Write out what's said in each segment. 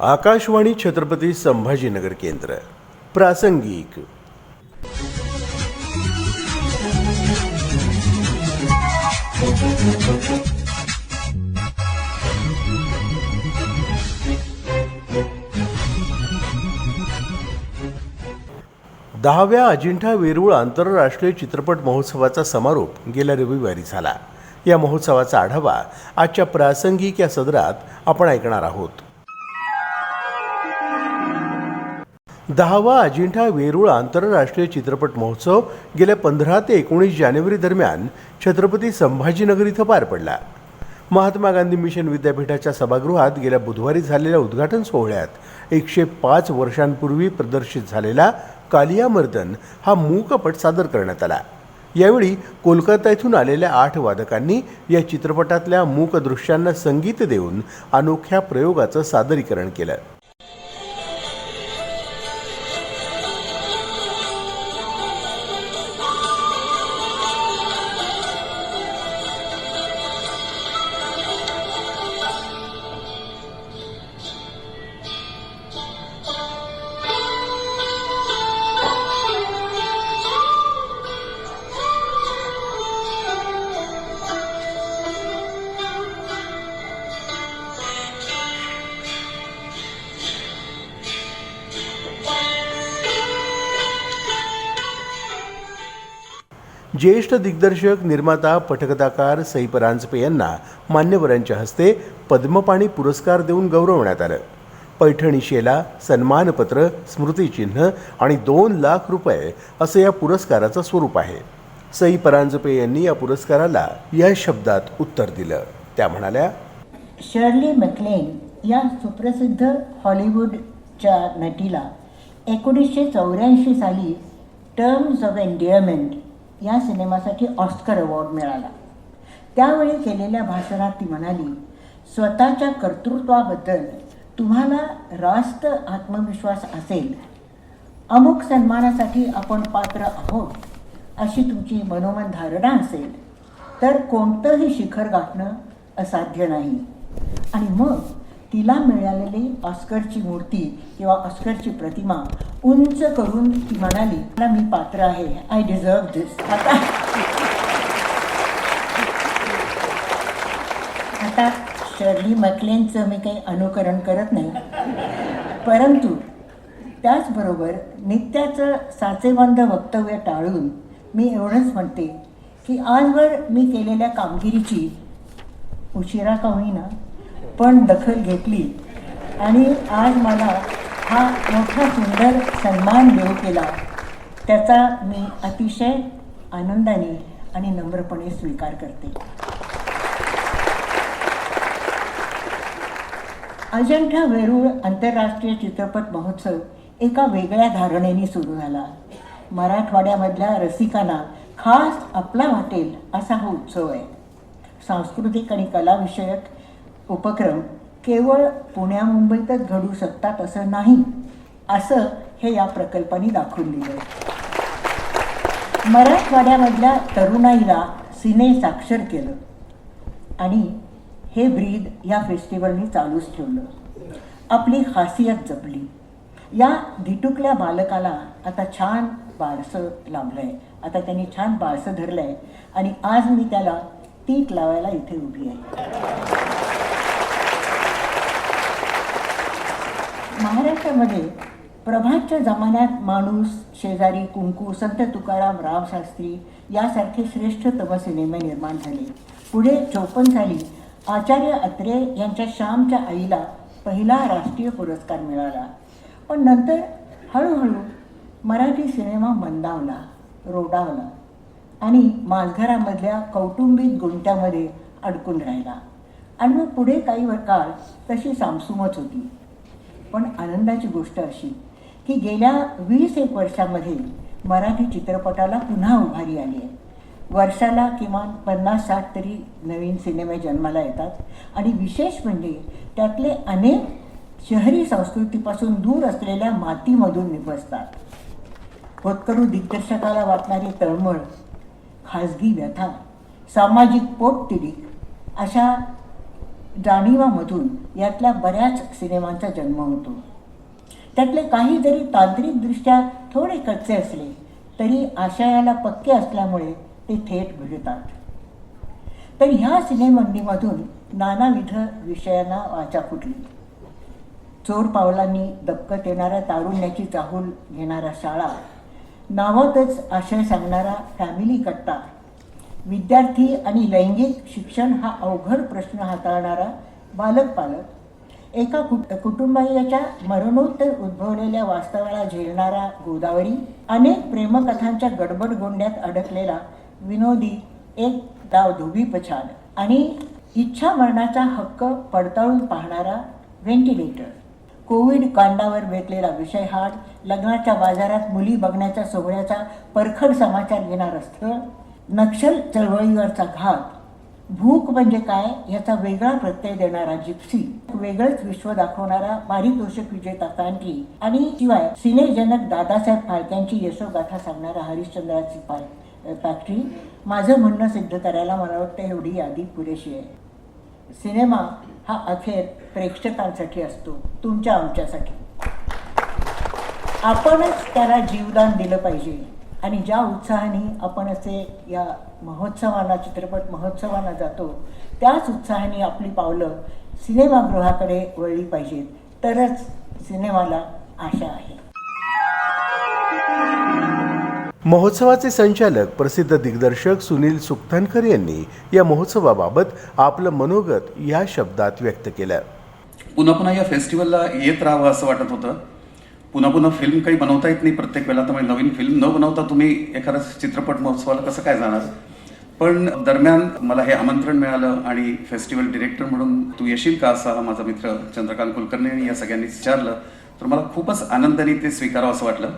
आकाशवाणी छत्रपती संभाजीनगर केंद्र प्रासंगिक. दहाव्या अजिंठा वेरूळ आंतरराष्ट्रीय चित्रपट महोत्सवाचा समारोप गेल्या रविवारी झाला. या महोत्सवाचा आढावा आजच्या प्रासंगिक या सदरात आपण ऐकणार आहोत. दहावा अजिंठा वेरूळ आंतरराष्ट्रीय चित्रपट महोत्सव गेल्या पंधरा ते एकोणीस जानेवारी दरम्यान छत्रपती संभाजीनगर इथं पार पडला. महात्मा गांधी मिशन विद्यापीठाच्या सभागृहात गेल्या बुधवारी झालेल्या उद्घाटन सोहळ्यात एकशे पाच वर्षांपूर्वी प्रदर्शित झालेला कालियामर्दन हा मूकपट सादर करण्यात आला. यावेळी कोलकाता येथून आलेल्या आठ वादकांनी या चित्रपटातल्या मूक दृश्यांना संगीत देऊन अनोख्या प्रयोगाचं सादरीकरण केलं. ज्येष्ठ दिग्दर्शक निर्माता पटकथाकार सई परांजपे यांना मान्यवरांच्या हस्ते पद्मपाणी पुरस्कार देऊन गौरवण्यात आलं. पैठणी शेला सन्मानपत्र स्मृतिचिन्ह आणि दोन लाख रुपये असं या पुरस्काराचं स्वरूप आहे. सई परांजपे यांनी या पुरस्काराला या शब्दात उत्तर दिलं. त्या म्हणाल्या शर्ली मॅक्लेन या सुप्रसिद्ध हॉलिवूडच्या नटीला एकोणीसशे चौऱ्याऐंशी साली टर्म्स ऑफ एन्डिअरमेंट या सिनेमासाठी ऑस्कर अवॉर्ड मिळाला. त्यावेळी केलेल्या भाषणात ती म्हणाली स्वतःच्या कर्तृत्वाबद्दल तुम्हाला रास्त आत्मविश्वास असेल. अमुक सन्मानासाठी आपण पात्र आहोत अशी तुमची मनोमन धारणा असेल तर कोणतंही शिखर गाठणं असाध्य नाही. आणि मग तिला मिळालेली ऑस्करची मूर्ती किंवा ऑस्करची प्रतिमा उंच करून ती म्हणाली "मला मी पात्र आहे. आय डिझर्व दिस आता आता शर्ली मॅकलेनचं मी काही अनुकरण करत नाही. परंतु त्याचबरोबर नित्याचं साचेबंद वक्तव्य टाळून मी एवढंच म्हणते की आजवर मी केलेल्या कामगिरीची उशिरा का होईना पण दखल घेतली. आणि आज मला हा मोठा सुंदर सन्मान देऊ केला. त्याचा मी अतिशय आनंदाने आणि नम्रपणे स्वीकार करते. अजंठा वेरूळ आंतरराष्ट्रीय चित्रपट महोत्सव एका वेगळ्या धारणेने सुरू झाला. मराठवाड्यामधल्या रसिकांना खास आपला वाटेल असा हा उत्सव आहे. सांस्कृतिक आणि कलाविषयक उपक्रम केवळ पुण्या मुंबईतच घडू शकतात असं नाही असं हे या प्रकल्पाने दाखवून दिलं मराठवाड्यामधल्या तरुणाईला सिने साक्षर केलं आणि हे ब्रीद या फेस्टिवलनी चालूच ठेवलं. आपली खासियत जपली. या धिटुकल्या बालकाला आता छान बारसं लाभलं आहे आता त्यांनी छान बारसं धरलं आहे आणि आज मी त्याला तीट लावायला इथे उभी आहे. महाराष्ट्रामध्ये प्रभातच्या जमान्यात माणूस शेजारी कुंकू संत तुकाराम रावशास्त्री यासारखे यासारखे श्रेष्ठतम सिनेमे निर्माण झाले. पुढे चौपन्न साली आचार्य अत्रे यांच्या श्यामच्या आईला पहिला राष्ट्रीय पुरस्कार मिळाला. पण नंतर हळूहळू मराठी सिनेमा मंदावला रोडावला आणि माझघरामधल्या कौटुंबिक गुंट्यामध्ये अडकून राहिला. आणि मग पुढे काही काळ तशी सामसुमच होती. पण आनंदाची गोष्ट अशी की गेल्या वीस एक वर्षामध्ये मराठी चित्रपटाला पुन्हा उभारी आली आहे. वर्षाला किमान पन्नास साठ तरी नवीन सिनेमे जन्माला येतात. आणि विशेष म्हणजे त्यातले अनेक शहरी संस्कृतीपासून दूर असलेल्या मातीमधून निपजतात होतकरू दिग्दर्शकाला वाटणारी तळमळ खाजगी व्यथा सामाजिक पोटतिडीक अशा जाणीवामधून यातल्या बऱ्याच सिनेमांचा जन्म होतो. त्यातले काही जरी तांत्रिकदृष्ट्या थोडे कच्चे असले तरी आशयाला पक्के असल्यामुळे ते थेट भिडतात. तर ह्या सिनेमंडीमधून नानाविध विषयांना वाचा फुटली. चोर पावलांनी दबकत येणाऱ्या तारुण्याची चाहूल घेणारा शाळा नावातच आशय सांगणारा फॅमिली कट्टा विद्यार्थी आणि लैंगिक शिक्षण हा अवघड प्रश्न हाताळणारा बालक पालक एका कुट कुटुंबाच्या मरणोत्तर उद्भवलेल्या वास्तवाला झेलणारा गोदावरी अनेक प्रेमकथांच्या गडबड गोंड्यात अडकलेला विनोदी एक डाव धोबी पछाड आणि इच्छा मरणाचा हक्क पडताळून पाहणारा व्हेंटिलेटर. कोविड कांडावर बेतलेला विषय हाट लग्नाच्या बाजारात मुली बघण्याच्या सोहळ्याचा परखड समाचार घेणारं स्थळ नक्षल चळवळीवरचा घात. भूक म्हणजे काय याचा वेगळा प्रत्यय देणारा जिप्सी. वेगळंच विश्व दाखवणारा पारितोषिक विजेता फॅन्ट्री आणि शिवाय सिनेजनक दादासाहेब फाळक्यांची यशोगाथा सांगणारा हरिश्चंद्राची पाय फॅक्टरी माझं म्हणणं सिद्ध करायला मला वाटतं एवढी यादी पुरेशी आहे. सिनेमा हा अखेर प्रेक्षकांसाठी असतो तुमच्या आमच्यासाठी. आपणच त्याला जीवदान दिलं पाहिजे. आणि ज्या उत्साहाने आपण असे या महोत्सवाला चित्रपट महोत्सवाला जातो त्याच उत्साहाने आपली पावलं सिनेमागृहाकडे वळली पाहिजेत. तरच सिनेमाला आशा आहे. महोत्सवाचे संचालक प्रसिद्ध दिग्दर्शक सुनील सुक्थनकर यांनी या महोत्सवाबाबत आपलं मनोगत या शब्दात व्यक्त केलं. पुन्हा पुन्हा या फेस्टिवलला येत राहावं असं वाटत होतं. पुन्हा पुन्हा फिल्म काही बनवता येत नाही प्रत्येक वेळेला. त्यामुळे नवीन फिल्म न बनवता तुम्ही एखादा चित्रपट महोत्सवाला कसं काय जाणार? पण दरम्यान मला हे आमंत्रण मिळालं आणि फेस्टिवल डिरेक्टर म्हणून तू येशील का असा हा माझा मित्र चंद्रकांत कुलकर्णी या सगळ्यांनी विचारलं. तर मला खूपच आनंदाने ते स्वीकारावं असं वाटलं.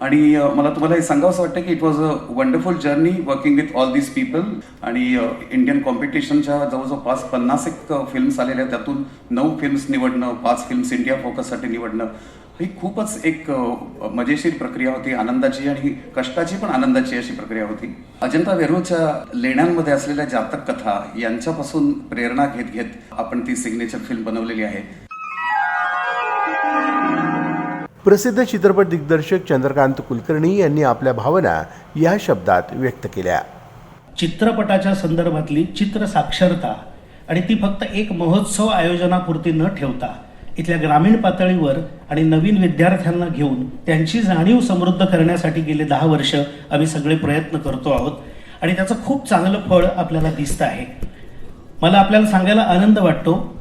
आणि मला तुम्हाला हे सांगावं वाटतं की it was a wonderful journey working with all these people आणि इंडियन कॉम्पिटिशनच्या जवळजवळ पाच पन्नास एक फिल्म्स आलेल्या आहेत. त्यातून नऊ फिल्म्स निवडणं पाच फिल्म्स इंडिया फोकससाठी निवडणं. ही खूपच एक मजेशीर प्रक्रिया होती आनंदाची आणि कष्टाची पण आनंदाची अशी प्रक्रिया होती. अजंता वेरूळच्या लेण्यांमध्ये असलेल्या जातक कथा यांच्यापासून प्रेरणा घेत घेत आपण ती सिग्नेचर फिल्म बनवलेली आहे. प्रसिद्ध चित्रपट दिग्दर्शक चंद्रकांत कुलकर्णी यांनी आपल्या भावना या शब्दात व्यक्त केल्या. चित्रपटाच्या संदर्भातली चित्र साक्षरता आणि ती फक्त एक महोत्सव आयोजनापुरती न ठेवता इथल्या ग्रामीण पातळीवर आणि नवीन विद्यार्थ्यांना घेऊन त्यांची जाणीव समृद्ध करण्यासाठी गेले दहा वर्ष आम्ही सगळे प्रयत्न करतो आहोत. आणि त्याचं खूप चांगलं फळ आपल्याला दिसतं आहे. मला आपल्याला सांगायला आनंद वाटतो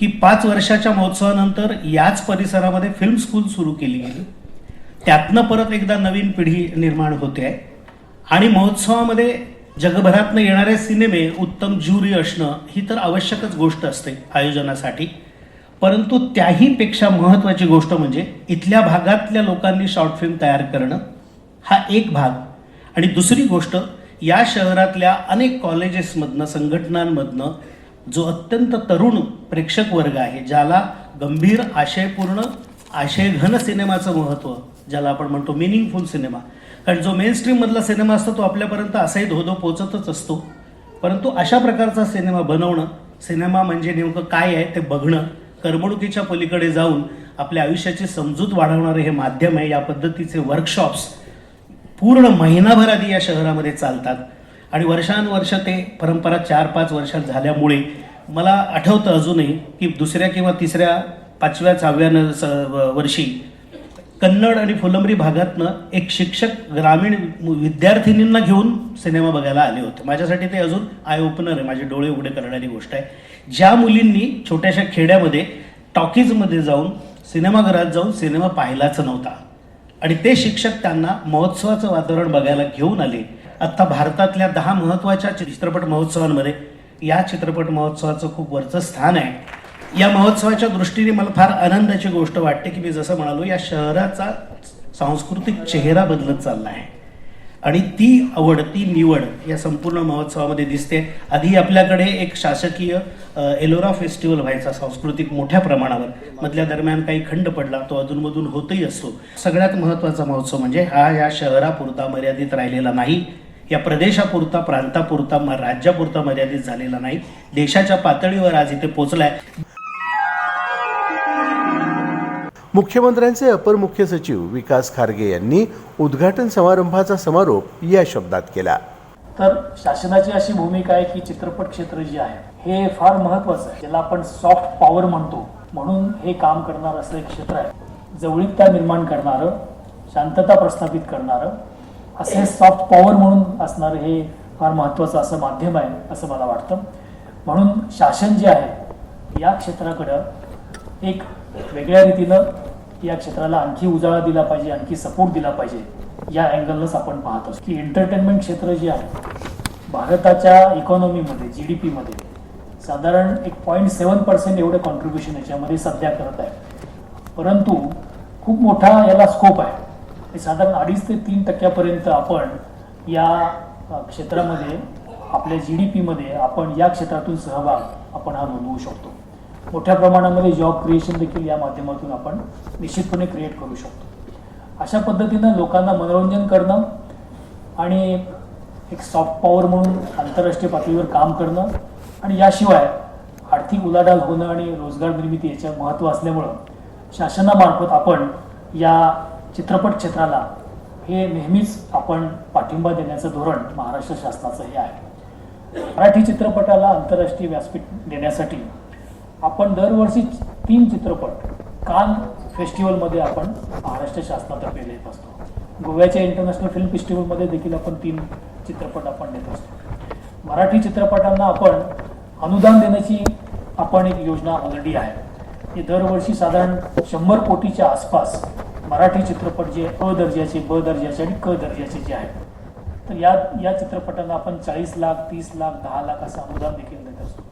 की पाच वर्षाच्या महोत्सवानंतर याच परिसरामध्ये फिल्म स्कूल सुरू केली गेली. त्यातनं परत एकदा नवीन पिढी निर्माण होते आहे. आणि महोत्सवामध्ये जगभरातनं येणारे सिनेमे उत्तम ज्युरी असणं ही तर आवश्यकच गोष्ट असते आयोजनासाठी. परंतु त्याहीपेक्षा महत्त्वाची गोष्ट म्हणजे इथल्या भागातल्या लोकांनी शॉर्ट फिल्म तयार करणं हा एक भाग. आणि दुसरी गोष्ट या शहरातल्या अनेक कॉलेजेसमधनं संघटनांमधनं जो अत्यंत तरुण प्रेक्षक वर्ग आहे ज्याला गंभीर आशयपूर्ण आशयघन सिनेमाचं महत्त्व ज्याला आपण म्हणतो मिनिंगफुल सिनेमा कारण जो मेन स्ट्रीममधला सिनेमा असतो तो आपल्यापर्यंत असाही धोधो पोचतच असतो. परंतु अशा प्रकारचा सिनेमा बनवणं सिनेमा म्हणजे नेमकं काय आहे ते बघणं करमणुकीच्या पलीकडे जाऊन आपल्या आयुष्याची समजूत वाढवणारे हे माध्यम आहे. या पद्धतीचे वर्कशॉप्स पूर्ण महिनाभर आधी या शहरामध्ये चालतात. आणि वर्षानुवर्ष ते परंपरा चार पाच वर्षात झाल्यामुळे मला आठवतं अजूनही की दुसऱ्या किंवा तिसऱ्या पाचव्या सहाव्या स- व- वर्षी कन्नड आणि फुलंबरी भागातनं एक शिक्षक ग्रामीण विद्यार्थिनींना घेऊन सिनेमा बघायला आले होते. माझ्यासाठी ते अजून आय ओपनर आहे. माझे डोळे उघडे करणारी गोष्ट आहे. ज्या मुलींनी छोट्याशा खेड्यामध्ये टॉकीजमध्ये जाऊन सिनेमाघरात जाऊन सिनेमा पाहिलाच नव्हता. आणि ते शिक्षक त्यांना महोत्सवाचं वातावरण बघायला घेऊन आले. आत्ता भारतातल्या दहा महत्त्वाच्या चित्रपट महोत्सवांमध्ये या चित्रपट महोत्सवाचं खूप वरचं स्थान आहे. या महोत्सवाच्या दृष्टीने मला फार आनंदाची गोष्ट वाटते की मी जसं म्हणालो या शहराचा सांस्कृतिक चेहरा बदलत चालला आहे. आणि ती आवड ती निवड या संपूर्ण महोत्सवामध्ये दिसते. आधी आपल्याकडे एक शासकीय एलोरा फेस्टिवल व्हायचा सांस्कृतिक मोठ्या प्रमाणावर. मधल्या दरम्यान काही खंड पडला तो अधूनमधून होतही असतो. सगळ्यात महत्त्वाचा महोत्सव म्हणजे हा या शहरापुरता मर्यादित राहिलेला नाही. या प्रदेशापुरता प्रांतापुरता म- राज्यापुरता मर्यादित झालेला नाही. देशाच्या पातळीवर आज इथे पोचलाय मुख्यमंत्र्यांचे अपर मुख्य सचिव विकास खारगे यांनी उद्घाटन समारंभाचा समारोप या शब्दात केला. तर शासनाची अशी भूमिका आहे की चित्रपट क्षेत्र जे आहे हे फार महत्वाचं आहे. ज्याला आपण सॉफ्ट पॉवर म्हणतो म्हणून हे काम करणार असं एक क्षेत्र आहे. जवळीकता निर्माण करणारं शांतता प्रस्थापित करणारं असे सॉफ्ट पॉवर म्हणून असणारं हे फार महत्वाचं असं माध्यम आहे असं मला वाटतं. म्हणून शासन जे आहे या क्षेत्राकडं एक वेगळ्या रीतीनं या क्षेत्राला आणखी उजाळा दिला पाहिजे आणखी सपोर्ट दिला पाहिजे या अँगलनंच आपण पाहत असतो की एंटरटेनमेंट क्षेत्र जे आहे भारताच्या इकॉनॉमीमध्ये जी डी पीमध्ये साधारण एक पॉईंट सेवन पर्सेंट एवढं कॉन्ट्रीब्युशन याच्यामध्ये सध्या करत आहे. परंतु खूप मोठा याला स्कोप आहे. साधारण अडीच ते तीन टक्क्यापर्यंत आपण या क्षेत्रामध्ये आपल्या जी डी पीमध्ये आपण या क्षेत्रातून सहभाग आपण हा नोंदवू शकतो. मोठ्या प्रमाणामध्ये जॉब क्रिएशन देखील या माध्यमातून आपण निश्चितपणे क्रिएट करू शकतो. अशा पद्धतीनं लोकांना मनोरंजन करणं आणि एक सॉफ्ट पॉवर म्हणून आंतरराष्ट्रीय पातळीवर काम करणं आणि याशिवाय आर्थिक उलाढाल होणं आणि रोजगार निर्मिती याचं महत्त्व असल्यामुळं शासनामार्फत आपण या चित्रपट क्षेत्राला हे नेहमीच आपण पाठिंबा देण्याचं धोरण महाराष्ट्र शासनाचं हे आहे. मराठी चित्रपटाला आंतरराष्ट्रीय व्यासपीठ देण्यासाठी आपण दरवर्षी तीन चित्रपट कान फेस्टिवलमध्ये आपण महाराष्ट्र शासनातर्फे येत असतो. गोव्याच्या इंटरनॅशनल फिल्म फेस्टिवलमध्ये देखील आपण तीन चित्रपट आपण देत असतो. मराठी चित्रपटांना आपण अनुदान देण्याची आपण एक योजना ऑलरेडी आहे. ही दरवर्षी साधारण शंभर कोटीच्या आसपास मराठी चित्रपट जे अ दर्जाचे ब दर्जाचे आणि क दर्जाचे जे आहेत तर या या चित्रपटांना आपण चाळीस लाख तीस लाख दहा लाख असं अनुदान देखील देत असतो.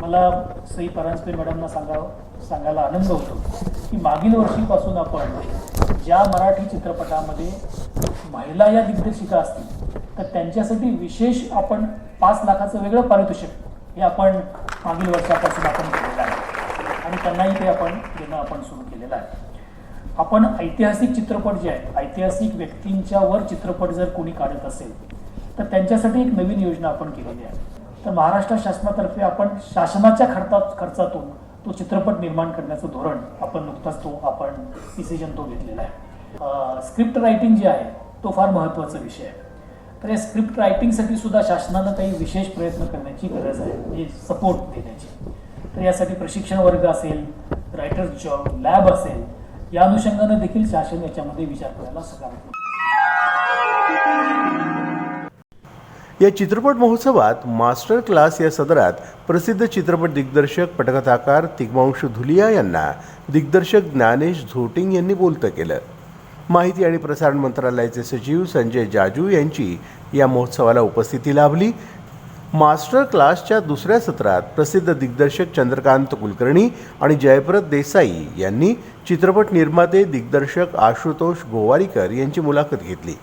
मला सई परांजपे मॅडमना सांगावं सांगायला आनंद होतो की मागील वर्षीपासून आपण ज्या मराठी चित्रपटामध्ये महिला या दिग्दर्शिका असतील तर त्यांच्यासाठी विशेष आपण पाच लाखाचं वेगळं पारितोषिक हे आपण मागील वर्षापासून आपण केलेलं आहे. आणि त्यांनाही ते आपण देणं आपण सुरू केलेलं आहे. आपण ऐतिहासिक चित्रपट जे आहेत ऐतिहासिक व्यक्तींच्या वर चित्रपट जर कोणी काढत असेल तर त्यांच्यासाठी एक नवीन योजना आपण केलेली आहे. तर महाराष्ट्र शासनातर्फे आपण शासनाच्या खर्चात खर्चातून तो चित्रपट निर्माण करण्याचं धोरण आपण नुकताच तो आपण डिसिजन तो घेतलेला आहे. स्क्रिप्ट रायटिंग जे आहे तो फार महत्त्वाचा विषय आहे. तर या स्क्रिप्ट रायटिंगसाठी सुद्धा शासनानं काही विशेष प्रयत्न करण्याची गरज आहे म्हणजे सपोर्ट देण्याची. तर यासाठी प्रशिक्षण वर्ग असेल रायटर्स जॉब लॅब असेल या अनुषंगानं देखील शासन याच्यामध्ये विचार करायला सकारात्मक. या चित्रपट महोत्सवात मास्टर क्लास या सदरात प्रसिद्ध चित्रपट दिग्दर्शक पटकथाकार तिग्मांशू धुलिया यांना दिग्दर्शक ज्ञानेश झोटिंग यांनी बोलतं केलं. माहिती आणि प्रसारण मंत्रालयाचे सचिव संजय जाजू यांची या महोत्सवाला उपस्थिती लाभली. मास्टर क्लासच्या दुसऱ्या सत्रात प्रसिद्ध दिग्दर्शक चंद्रकांत कुलकर्णी आणि जयप्रत देसाई यांनी चित्रपट निर्माते दिग्दर्शक आशुतोष गोवारीकर यांची मुलाखत घेतली.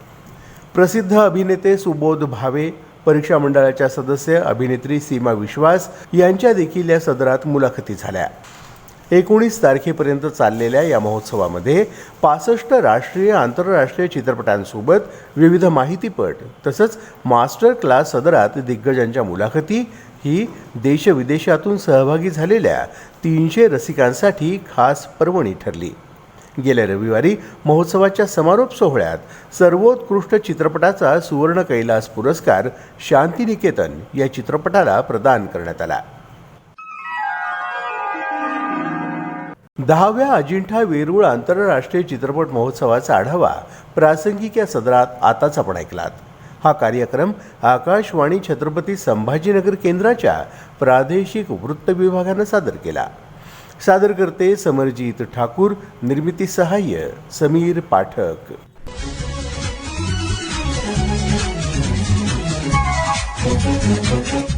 प्रसिद्ध अभिनेते सुबोध भावे परीक्षा मंडळाच्या सदस्य अभिनेत्री सीमा विश्वास यांच्या देखील या सदरात मुलाखती झाल्या. एकोणीस तारखेपर्यंत चाललेल्या या महोत्सवामध्ये पासष्ट राष्ट्रीय आंतरराष्ट्रीय चित्रपटांसोबत विविध माहितीपट तसंच मास्टर क्लास सदरात दिग्गजांच्या मुलाखती ही देशविदेशातून सहभागी झालेल्या तीनशे रसिकांसाठी खास पर्वणी ठरली. गेल्या रविवारी महोत्सवाच्या समारोप सोहळ्यात सर्वोत्कृष्ट चित्रपटाचा सुवर्ण कैलास पुरस्कार शांतिनिकेतन या चित्रपटाला प्रदान करण्यात आला. दहाव्या अजिंठा वेरूळ आंतरराष्ट्रीय चित्रपट महोत्सवाचा आढावा प्रासंगिक या सदरात आताच आपण ऐकलात. हा कार्यक्रम आकाशवाणी छत्रपती संभाजीनगर केंद्राच्या प्रादेशिक वृत्त विभागानं सादर केला. सादर करते समरजित ठाकूर निर्मिती सहाय्य समीर पाठक Thank you.